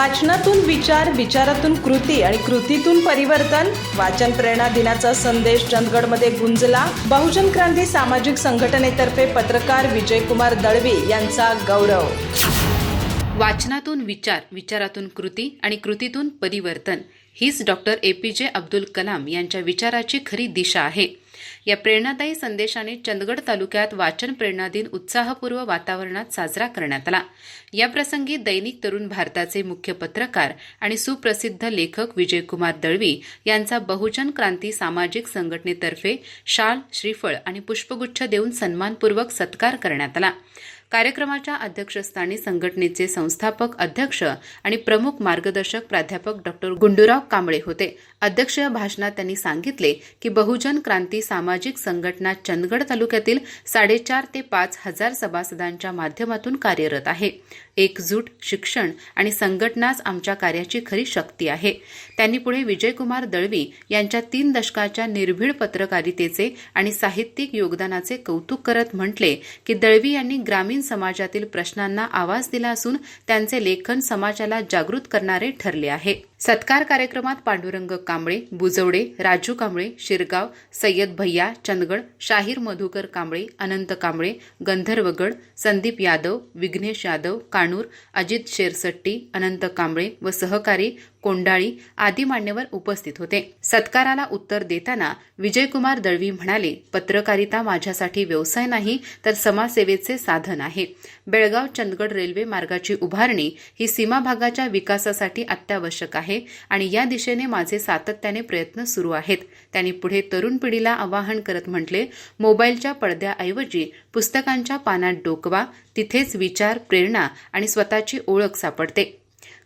वाचनातून विचार विचारातून कृती आणि कृतीतून परिवर्तन वाचन प्रेरणा दिनाचा संदेश चंदगडमध्ये गुंजला. बहुजन क्रांती सामाजिक संघटनेतर्फे पत्रकार विजयकुमार दळवी यांचा गौरव. वाचनातून विचार विचारातून कृती आणि कृतीतून परिवर्तन. हीच डॉक्टर ए पी जे अब्दुल कलाम यांच्या विचाराची खरी दिशा आहे. या प्रेरणादायी संदेशाने चंदगड तालुक्यात वाचन प्रेरणा दिन उत्साहपूर्व वातावरणात साजरा करण्यात आला. या प्रसंगी दैनिक तरुण भारताचे मुख्य पत्रकार आणि सुप्रसिद्ध लेखक विजयकुमार दळवी यांचा बहुजन क्रांती सामाजिक संघटनेतर्फे शाल श्रीफळ आणि पुष्पगुच्छ देऊन सन्मानपूर्वक सत्कार करण्यात आला. कार्यक्रमाच्या अध्यक्षस्थानी संघटनेचे संस्थापक अध्यक्ष आणि प्रमुख मार्गदर्शक प्राध्यापक डॉक्टर गुंडूराव कांबळे होते. अध्यक्षीय भाषणात त्यांनी सांगितले की बहुजन क्रांती सामाजिक संघटना चंदगड तालुक्यातील साडेचार ते पाच हजार सभासदांच्या माध्यमातून कार्यरत आहे. एकजूट शिक्षण आणि संघटनाच आमच्या कार्याची खरी शक्ती आहे. त्यांनी पुढे विजयकुमार दळवी यांच्या तीन दशकाच्या निर्भीड पत्रकारितेचे आणि साहित्यिक योगदानाचे कौतुक करत म्हटले की दळवी यांनी ग्रामीण समाजातील प्रश्नांना आवाज दिला असून त्यांचे लेखन समाजाला जागृत करणारे ठरले आहे. सत्कार कार्यक्रमात पांडुरंग कांबळे बुजवडे राजू कांबळे शिरगाव सय्यद भैया चंदगड शाहीर मधुकर कांबळे अनंत कांबळे गंधर्वगड संदीप यादव विघ्नेश यादव कानूर अजित शेरसट्टी अनंत कांबळे व सहकारी कोंडाळी आदी मान्यवर उपस्थित होते. सत्काराला उत्तर देताना विजयकुमार दळवी म्हणाले पत्रकारिता माझ्यासाठी व्यवसाय नाही तर समाजसेवेचे साधन आहे. बेळगाव चंदगड रेल्वे मार्गाची उभारणी ही सीमा भागाच्या विकासासाठी अत्यावश्यक आहे आणि या दिशेने माझे सातत्याने प्रयत्न सुरू आहेत. त्यांनी पुढे तरुण पिढीला आवाहन करत म्हटले मोबाईलच्या पडद्याऐवजी पुस्तकांच्या पानात डोकवा तिथेच विचार प्रेरणा आणि स्वतःची ओळख सापडते.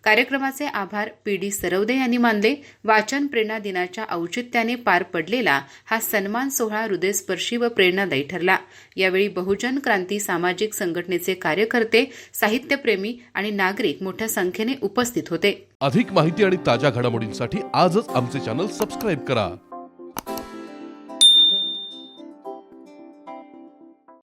कार्यक्रमाचे आभार पी डी सरवदे यांनी मानले. वाचन प्रेरणा दिनाच्या औचित्याने पार पडलेला हा सन्मान सोहळा हृदयस्पर्शी व प्रेरणादायी ठरला. यावेळी बहुजन क्रांती सामाजिक संघटनेचे कार्यकर्ते साहित्यप्रेमी आणि नागरिक मोठ्या संख्येने उपस्थित होते. अधिक माहिती आणि ताज्या घडामोडींसाठी आजच आमचे चॅनल सबस्क्राईब करा.